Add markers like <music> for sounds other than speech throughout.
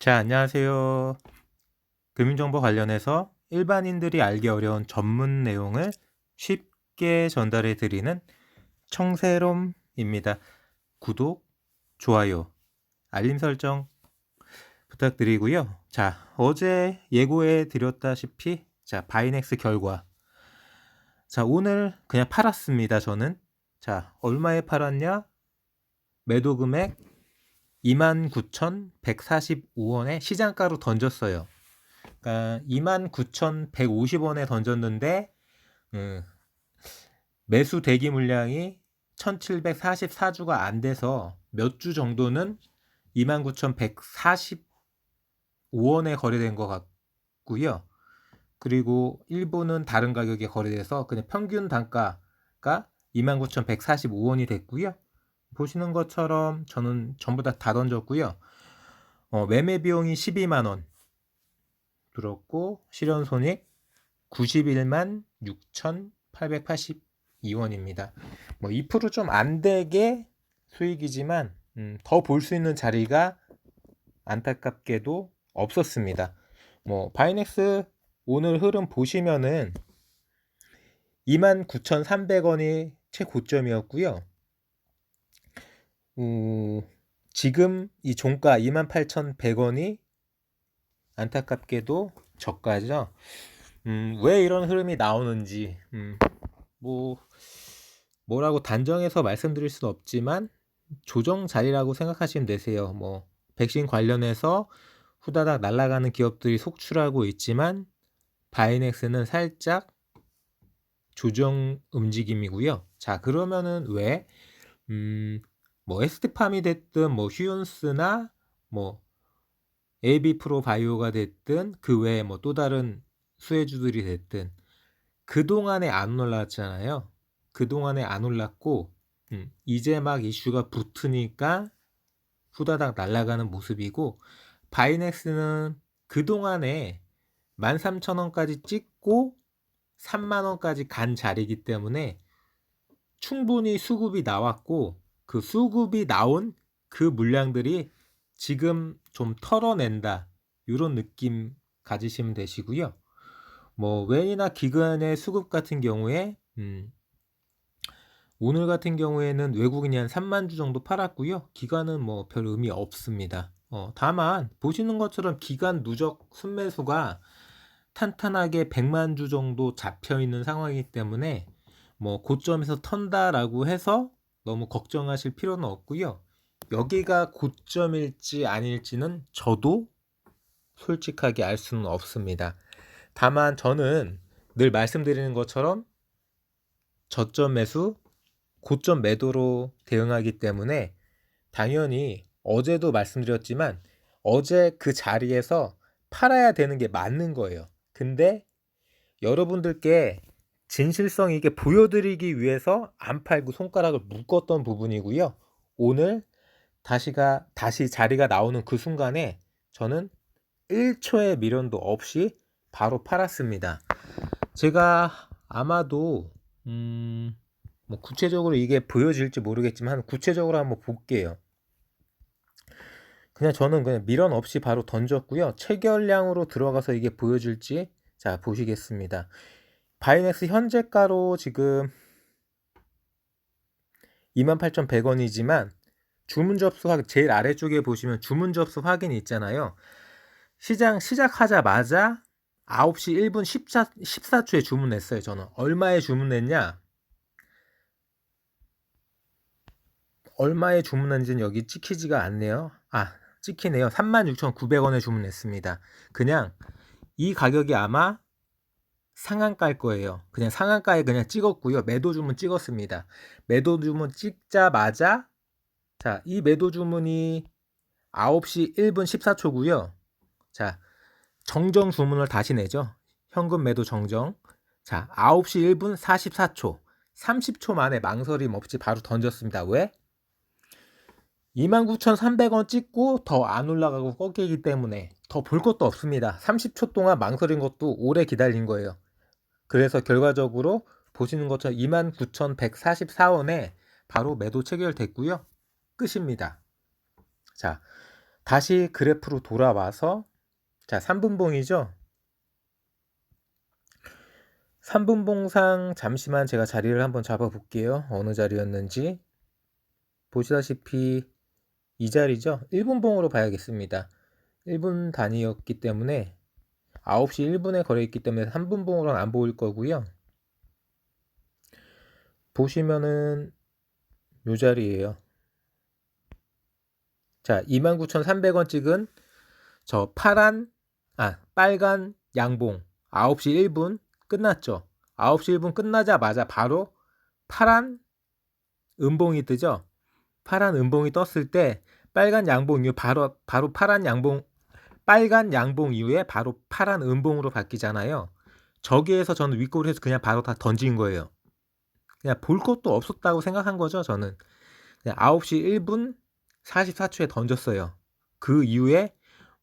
자, 안녕하세요. 금융정보 관련해서 일반인들이 알기 어려운 전문 내용을 쉽게 전달해 드리는 청세롬입니다. 구독, 좋아요, 알림 설정 부탁드리고요. 자, 어제 예고해 드렸다시피 자, 바이넥스 결과. 자, 오늘 그냥 팔았습니다, 저는. 자, 얼마에 팔았냐? 매도 금액 29,145원에 시장가로 던졌어요. 그러니까 29,150원에 던졌는데 음, 매수 대기 물량이 1,744주가 안 돼서 몇 주 정도는 29,145원에 거래된 것 같고요. 그리고 일부는 다른 가격에 거래돼서 그냥 평균 단가가 29,145원이 됐고요. 보시는 것처럼 저는 전부 다 다 던졌고요. 어, 매매 비용이 12만 원 들었고 실현 손익 91만 6,882원입니다. 뭐 2%좀 안 되게 수익이지만 음, 더 볼 수 있는 자리가 안타깝게도 없었습니다. 뭐 바이넥스 오늘 흐름 보시면은 29,300원이 최고점이었고요. 음, 지금 이 종가 28,100원이 안타깝게도 저가죠. 음, 왜 이런 흐름이 나오는지, 음, 뭐, 뭐라고 단정해서 말씀드릴 수는 없지만, 조정 자리라고 생각하시면 되세요. 뭐, 백신 관련해서 후다닥 날아가는 기업들이 속출하고 있지만, 바이넥스는 살짝 조정 움직임이고요. 자, 그러면은 왜, 음, 뭐 에스티팜이 됐든 뭐 휴온스나 뭐 AB 프로 바이오가 됐든 그 외에 뭐 또 다른 수혜주들이 됐든 그동안에 안 올랐잖아요. 그동안에 안 올랐고 음, 이제 막 이슈가 붙으니까 후다닥 날아가는 모습이고 바이넥스는 그동안에 13,000원까지 찍고 3만원까지 간 자리이기 때문에 충분히 수급이 나왔고 그 수급이 나온 그 물량들이 지금 좀 털어낸다. 이런 느낌 가지시면 되시고요. 뭐 웬이나 기관의 수급 같은 경우에 음, 오늘 같은 경우에는 외국인이 한 3만 주 정도 팔았고요. 기관은 뭐 별 의미 없습니다. 어, 다만 보시는 것처럼 기관 누적 순매수가 탄탄하게 100만 주 정도 잡혀 있는 상황이기 때문에 뭐 고점에서 턴다라고 해서 너무 걱정하실 필요는 없고요. 여기가 고점일지 아닐지는 저도 솔직하게 알 수는 없습니다. 다만 저는 늘 말씀드리는 것처럼 저점 매수, 고점 매도로 대응하기 때문에 당연히 어제도 말씀드렸지만 어제 그 자리에서 팔아야 되는 게 맞는 거예요. 근데 여러분들께 진실성 있게 보여드리기 위해서 안 팔고 손가락을 묶었던 부분이고요. 오늘 다시가 다시 자리가 나오는 그 순간에 저는 1초의 미련도 없이 바로 팔았습니다. 제가 아마도 음, 뭐 구체적으로 이게 보여질지 모르겠지만 구체적으로 한번 볼게요. 그냥 저는 그냥 미련 없이 바로 던졌고요. 체결량으로 들어가서 이게 보여질지 자 보시겠습니다. 바이넥스 현재가로 지금 28,100원이지만 주문 접수 확인 제일 아래쪽에 보시면 주문 접수 확인이 있잖아요. 시장 시작하자마자 9시 1분 14, 14초에 주문했어요. 저는 얼마에 주문했냐? 얼마에 주문한지는 여기 찍히지가 않네요. 아, 찍히네요. 36,900원에 주문했습니다. 그냥 이 가격이 아마 상한가일 거예요. 그냥 상한가에 그냥 찍었고요. 매도 주문 찍었습니다. 매도 주문 찍자마자 자, 이 매도 주문이 9시 1분 14초고요. 자, 정정 주문을 다시 내죠. 현금 매도 정정. 자, 9시 1분 44초. 30초 만에 망설임 없이 바로 던졌습니다. 왜? 29,300원 찍고 더 안 올라가고 꺾이기 때문에 더 볼 것도 없습니다. 30초 동안 망설인 것도 오래 기다린 거예요. 그래서 결과적으로 보시는 것처럼 29,144원에 바로 매도 체결됐고요. 끝입니다. 자, 다시 그래프로 돌아와서 자 3분봉이죠? 3분봉상 잠시만 제가 자리를 한번 잡아 볼게요. 어느 자리였는지. 보시다시피 이 자리죠? 1분봉으로 봐야겠습니다. 1분 단위였기 때문에 9시 1분에 거래 있기 때문에 3분봉으로는 안 보일 거고요. 보시면은 요 자리에요. 자 29,300원 찍은 저 파란 아 빨간 양봉 9시 1분 끝났죠. 9시 1분 끝나자마자 바로 파란 음봉이 뜨죠. 파란 음봉이 떴을 때 빨간 양봉 이후 바로 바로 파란 양봉 빨간 양봉 이후에 바로 파란 음봉으로 바뀌잖아요. 저기에서 저는 윗골에서 그냥 바로 다 던진 거예요. 그냥 볼 것도 없었다고 생각한 거죠 저는. 그냥 9시 1분 44초에 던졌어요. 그 이후에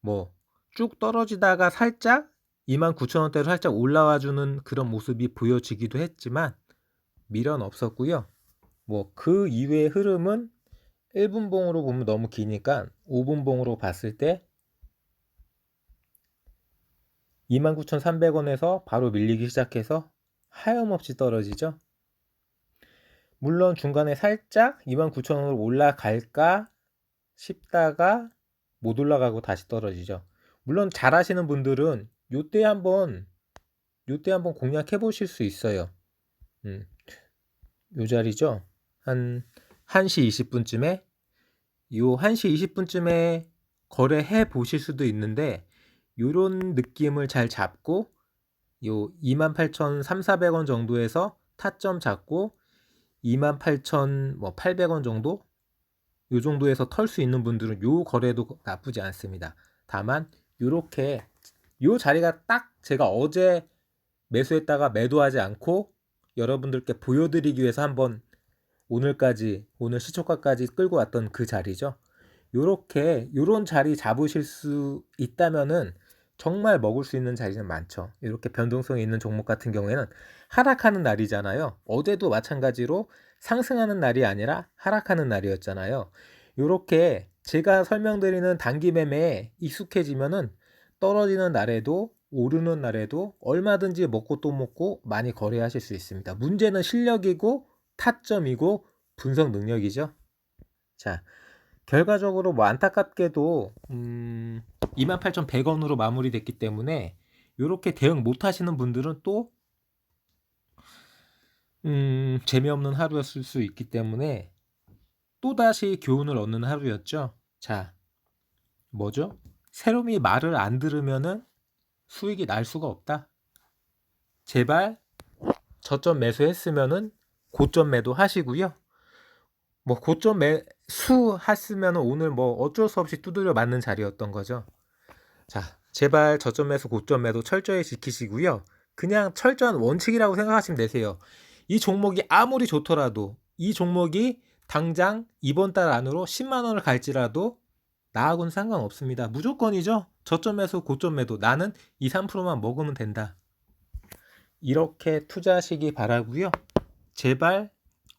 뭐 쭉 떨어지다가 살짝 29,000원대로 살짝 올라와 주는 그런 모습이 보여지기도 했지만 미련 없었고요. 뭐 그 이후의 흐름은 1분 봉으로 보면 너무 기니까 5분 봉으로 봤을 때 29,300원에서 바로 밀리기 시작해서 하염없이 떨어지죠. 물론 중간에 살짝 29,000원으로 올라갈까 싶다가 못 올라가고 다시 떨어지죠. 물론 잘하시는 분들은 요때 한번 요때 한번 공략해 보실 수 있어요. 음. 요 자리죠. 한 1시 20분쯤에 요 1시 20분쯤에 거래해 보실 수도 있는데 요런 느낌을 잘 잡고 요 28,300원 정도에서 타점 잡고 28,800원 정도 요 정도에서 털 수 있는 분들은 요 거래도 나쁘지 않습니다. 다만 요렇게 요 자리가 딱 제가 어제 매수했다가 매도하지 않고 여러분들께 보여드리기 위해서 한번 오늘까지 오늘 시초가까지 끌고 왔던 그 자리죠. 요렇게 요런 자리 잡으실 수 있다면은 정말 먹을 수 있는 자리는 많죠. 이렇게 변동성이 있는 종목 같은 경우에는 하락하는 날이잖아요. 어제도 마찬가지로 상승하는 날이 아니라 하락하는 날이었잖아요. 이렇게 제가 설명드리는 단기 매매에 익숙해지면은 떨어지는 날에도 오르는 날에도 얼마든지 먹고 또 먹고 많이 거래하실 수 있습니다. 문제는 실력이고 타점이고 분석 능력이죠. 자, 결과적으로 뭐 안타깝게도 음, 28,100원으로 마무리됐기 때문에 이렇게 대응 못 하시는 분들은 또 음, 재미없는 하루였을 수 있기 때문에 또다시 교훈을 얻는 하루였죠. 자, 뭐죠? 새롬이 말을 안 들으면은 수익이 날 수가 없다. 제발 저점 매수했으면은 고점 매도 하시고요. 뭐 고점 매 수 했으면은 오늘 뭐 어쩔 수 없이 두드려 맞는 자리였던 거죠. 자, 제발 저점 매수 고점 매도 철저히 지키시고요. 그냥 철저한 원칙이라고 생각하시면 되세요. 이 종목이 아무리 좋더라도 이 종목이 당장 이번 달 안으로 10만 원을 갈지라도 나하고는 상관없습니다. 무조건이죠. 저점 매수 고점 매도 나는 2, 3%만 먹으면 된다. 이렇게 투자하시기 바라고요. 제발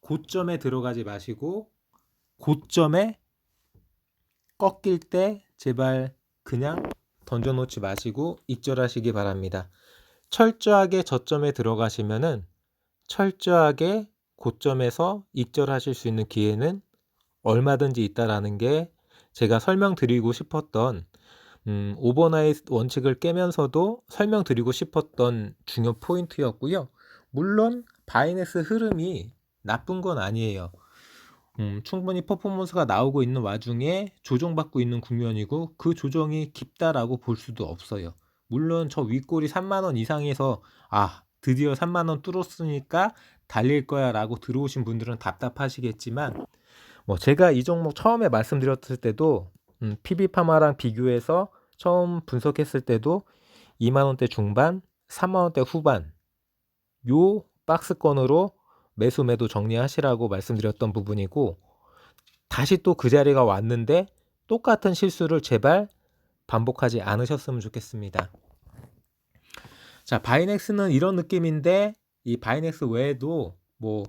고점에 들어가지 마시고 고점에 꺾일 때 제발 그냥 던져놓지 마시고 익절하시기 바랍니다. 철저하게 저점에 들어가시면은 철저하게 고점에서 익절하실 수 있는 기회는 얼마든지 있다라는 게 제가 설명드리고 싶었던 음, 오버나잇 원칙을 깨면서도 설명드리고 싶었던 중요 포인트였고요. 물론 바이넥스 흐름이 나쁜 건 아니에요. 음, 충분히 퍼포먼스가 나오고 있는 와중에 조정받고 있는 국면이고 그 조정이 깊다라고 볼 수도 없어요. 물론 저 윗골이 3만 원 이상에서 아 드디어 3만 원 뚫었으니까 달릴 거야라고 들어오신 분들은 답답하시겠지만 뭐 제가 이 종목 처음에 말씀드렸을 때도 음, PB파마랑 비교해서 처음 분석했을 때도 2만 원대 중반, 3만 원대 후반 요 박스권으로 매수 매도 정리하시라고 말씀드렸던 부분이고 다시 또 그 자리가 왔는데 똑같은 실수를 제발 반복하지 않으셨으면 좋겠습니다. 자, 바이넥스는 이런 느낌인데 이 바이넥스 외에도 뭐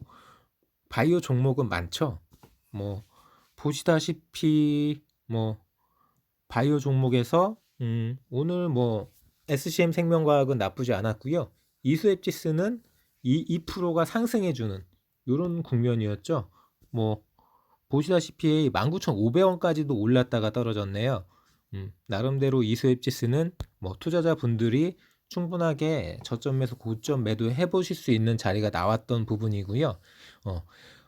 바이오 종목은 많죠. 뭐 보시다시피 뭐 바이오 종목에서 음, 오늘 뭐 SCM 생명과학은 나쁘지 않았고요. 이수앱지스는 이 2%가 상승해주는 이런 국면이었죠. 뭐 보시다시피 19,500원까지도 올랐다가 떨어졌네요. 음, 나름대로 이수앱지스는 뭐 투자자분들이 충분하게 저점에서 고점 매도 해 보실 수 있는 자리가 나왔던 부분이고요. 어,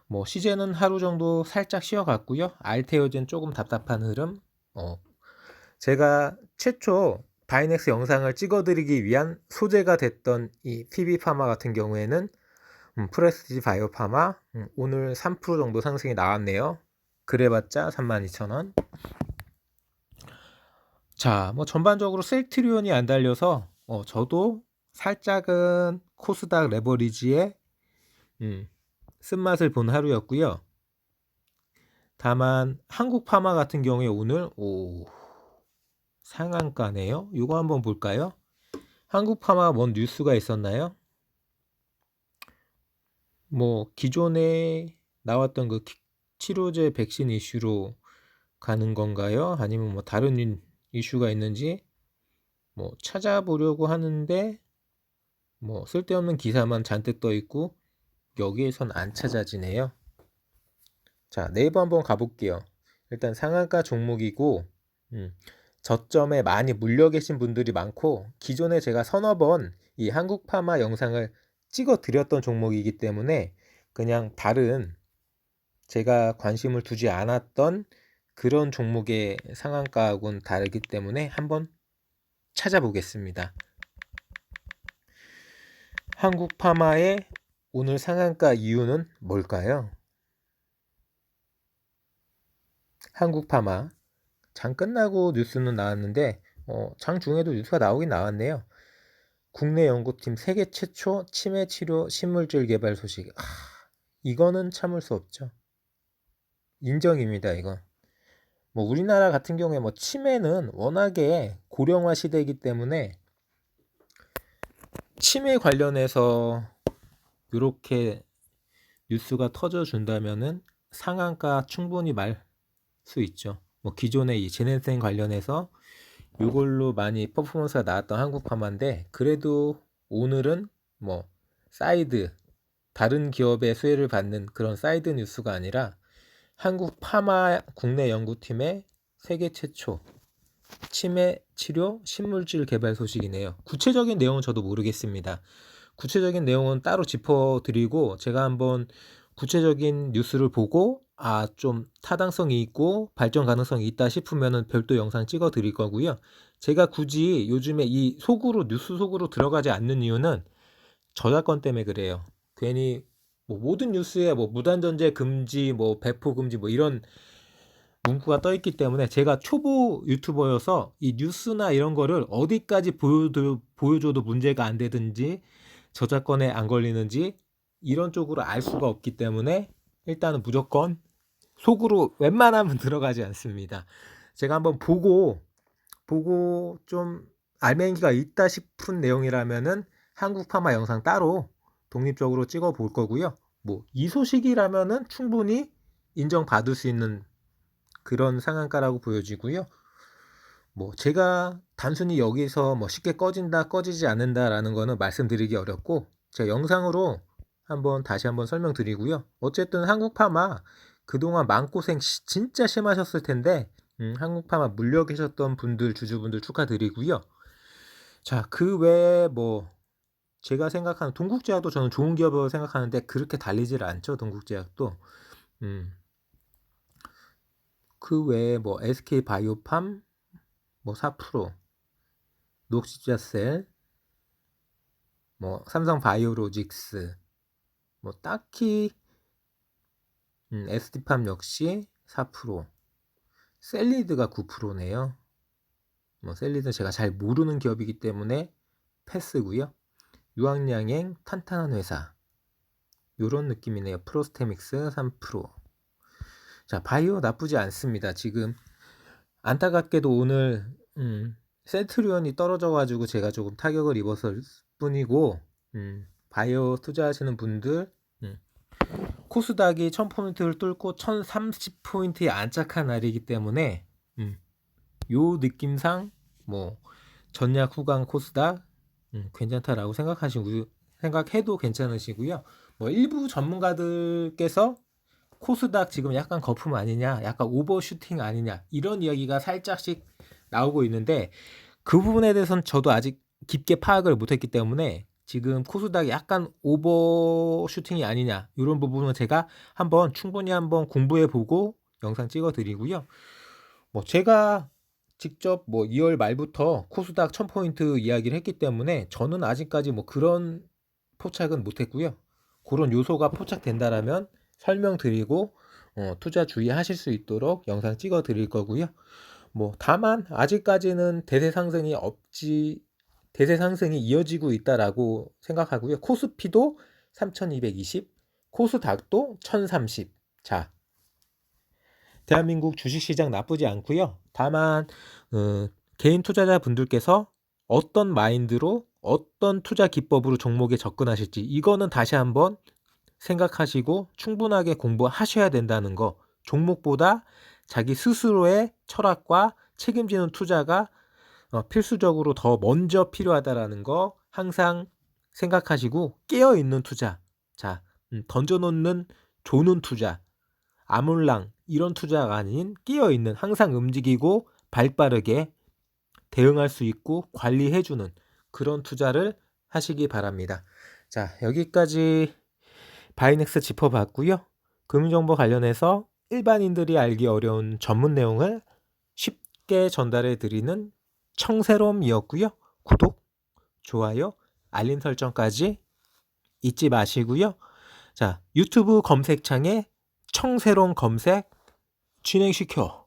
뭐 시제는 하루 정도 살짝 쉬어갔고요. 알테오젠 조금 답답한 흐름. 어, 제가 최초 바이넥스 영상을 찍어드리기 위한 소재가 됐던 이 PB파마 같은 경우에는 음, 프레스티지 바이오 파마 음, 오늘 3% 정도 상승이 나왔네요. 그래봤자 32,000원. 자, 뭐 전반적으로 셀트리온이 안 달려서 어, 저도 살짝은 코스닥 레버리지에 음, 쓴맛을 본 하루였고요. 다만 한국 파마 같은 경우에 오늘 오 상한가네요. 이거 한번 볼까요? 한국 파마 뭔 뉴스가 있었나요? 뭐 기존에 나왔던 그 기- 치료제 백신 이슈로 가는 건가요? 아니면 뭐 다른 인- 이슈가 있는지 뭐 찾아보려고 하는데 뭐 쓸데없는 기사만 잔뜩 떠 있고 여기에선 안 찾아지네요. 자, 네이버 한번 가볼게요. 일단 상한가 종목이고 음, 저점에 많이 물려 계신 분들이 많고 기존에 제가 서너 번 이 한국 파마 영상을 찍어 드렸던 종목이기 때문에 그냥 다른 제가 관심을 두지 않았던 그런 종목의 상한가하고는 다르기 때문에 한번 찾아보겠습니다. 한국 파마의 오늘 상한가 이유는 뭘까요? 한국 파마 장 끝나고 뉴스는 나왔는데 어, 장 중에도 뉴스가 나오긴 나왔네요. 국내 연구팀 세계 최초 치매 치료 신물질 개발 소식. 아, 이거는 참을 수 없죠. 인정입니다, 이건. 뭐 우리나라 같은 경우에 뭐 치매는 워낙에 고령화 시대이기 때문에 치매 관련해서 이렇게 뉴스가 터져 준다면은 상한가 충분히 말 수 있죠. 뭐 기존의 이 제네센 관련해서 이걸로 많이 퍼포먼스가 나왔던 한국 파마인데 그래도 오늘은 뭐 사이드 다른 기업의 수혜를 받는 그런 사이드 뉴스가 아니라 한국 파마 국내 연구팀의 세계 최초 치매 치료 신물질 개발 소식이네요. 구체적인 내용은 저도 모르겠습니다. 구체적인 내용은 따로 짚어드리고 제가 한번 구체적인 뉴스를 보고 아 좀 타당성이 있고 발전 가능성이 있다 싶으면은 별도 영상 찍어 드릴 거고요. 제가 굳이 요즘에 이 속으로 뉴스 속으로 들어가지 않는 이유는 저작권 때문에 그래요. 괜히 뭐 모든 뉴스에 뭐 무단 전제 금지, 뭐 배포 금지 뭐 이런 문구가 떠 있기 때문에 제가 초보 유튜버여서 이 뉴스나 이런 거를 어디까지 보여도, 보여줘도 문제가 안 되든지 저작권에 안 걸리는지 이런 쪽으로 알 수가 없기 때문에 일단은 무조건 속으로 웬만하면 <laughs> 들어가지 않습니다. 제가 한번 보고 보고 좀 알맹이가 있다 싶은 내용이라면은 한국 파마 영상 따로 독립적으로 찍어 볼 거고요. 뭐 이 소식이라면은 충분히 인정받을 수 있는 그런 상한가라고 보여지고요. 뭐 제가 단순히 여기서 뭐 쉽게 꺼진다 꺼지지 않는다라는 거는 말씀드리기 어렵고 제가 영상으로 한번 다시 한번 설명드리고요. 어쨌든 한국 파마 그동안 마음고생 시- 진짜 심하셨을 텐데 음, 한국 파마 물려 계셨던 분들 주주분들 축하드리고요. 자, 그 외에 뭐 제가 생각하는 동국제약도 저는 좋은 기업이라고 생각하는데 그렇게 달리질 않죠. 동국제약도. 음. 그 외에 뭐 SK 바이오팜 뭐 4%, 녹시자셀, 뭐 삼성 바이오로직스, 뭐 딱히 음, SD팜 역시 4%, 셀리드가 9%네요. 뭐 셀리드 제가 잘 모르는 기업이기 때문에 패스고요. 유황양행 탄탄한 회사 요런 느낌이네요. 프로스테믹스 3%. 자, 바이오 나쁘지 않습니다. 지금 안타깝게도 오늘 음, 센트리온이 떨어져가지고 제가 조금 타격을 입었을 뿐이고 음, 바이오 투자하시는 분들 음, 코스닥이 1000포인트를 뚫고 1030포인트에 안착한 날이기 때문에 음, 요 느낌상 뭐 전략 후강 코스닥 음, 괜찮다라고 생각하시고 생각해도 괜찮으시고요. 뭐 일부 전문가들께서 코스닥 지금 약간 거품 아니냐, 약간 오버슈팅 아니냐 이런 이야기가 살짝씩 나오고 있는데 그 부분에 대해서는 저도 아직 깊게 파악을 못했기 때문에 지금 코스닥이 약간 오버슈팅이 아니냐 이런 부분은 제가 한번 충분히 한번 공부해 보고 영상 찍어 드리고요. 뭐 제가 직접 뭐 2월 말부터 코스닥 1000포인트 이야기를 했기 때문에 저는 아직까지 뭐 그런 포착은 못 했고요. 그런 요소가 포착된다라면 설명드리고 어, 투자 주의하실 수 있도록 영상 찍어 드릴 거고요. 뭐 다만 아직까지는 대세 상승이 없지 대세 상승이 이어지고 있다라고 생각하고요. 코스피도 3220, 코스닥도 1030. 자, 대한민국 주식시장 나쁘지 않고요. 다만 어, 개인 투자자분들께서 어떤 마인드로 어떤 투자 기법으로 종목에 접근하실지 이거는 다시 한번 생각하시고 충분하게 공부하셔야 된다는 거. 종목보다 자기 스스로의 철학과 책임지는 투자가 어, 필수적으로 더 먼저 필요하다라는 거 항상 생각하시고 깨어 있는 투자. 자, 음, 던져놓는 조는 투자. 아몰랑 이런 투자가 아닌 깨어 있는 항상 움직이고 발빠르게 대응할 수 있고 관리해주는 그런 투자를 하시기 바랍니다. 자, 여기까지 바이넥스 짚어봤고요. 금융정보 관련해서 일반인들이 알기 어려운 전문 내용을 쉽게 전달해 드리는 청새롬이었고요. 구독, 좋아요, 알림 설정까지 잊지 마시고요. 자, 유튜브 검색창에 청새롬 검색 진행시켜